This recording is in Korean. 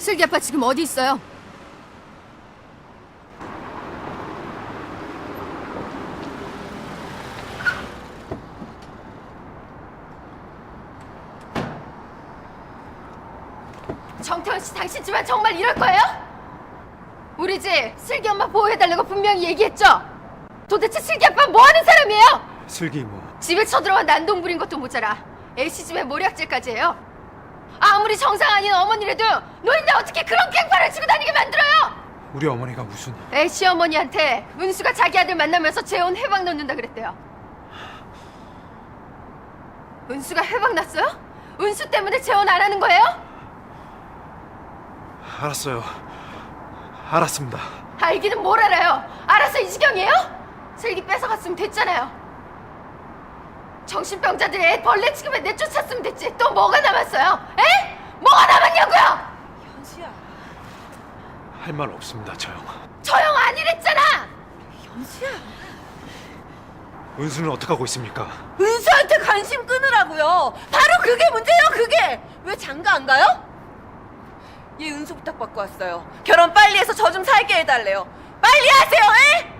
슬기 아빠 지금 어디 있어요? 정태원 씨, 당신 집안 정말 이럴 거예요? 우리 집 슬기 엄마 보호해달라고 분명히 얘기했죠? 도대체 슬기 아빠 뭐 하는 사람이에요? 슬기 이모 집에 쳐들어와 난동 부린 것도 모자라 애씨 집에 모략죄까지 해요. 아무리 정상 아닌 어머니라도 노인네 어떻게 그런 깽판을 치고 다니게 만들어요? 우리 어머니가 무슨 애씨 어머니한테 은수가 자기 아들 만나면서 재혼 해방 넣는다 그랬대요. 은수가 해방 났어요? 은수 때문에 재혼 안 하는 거예요? 알았어요 알았습니다 알기는 뭘 알아요? 알아서 이 지경이에요? 슬기 뺏어갔으면 됐잖아요. 정신병자들이 애 벌레 취급에 내쫓았으면 됐지. 또 뭐가 남았어요? 에? 뭐가 남았냐고요? 현수야. 할 말 없습니다 저 형 저형 아니랬잖아. 현수야. 은수는 어떻게 하고 있습니까? 은수한테 관심 끊으라고요. 바로 그게 문제예요. 그게 왜 장가 안 가요? 얘 은수 부탁받고 왔어요. 결혼 빨리 해서 저 좀 살게 해달래요. 빨리 하세요, 에?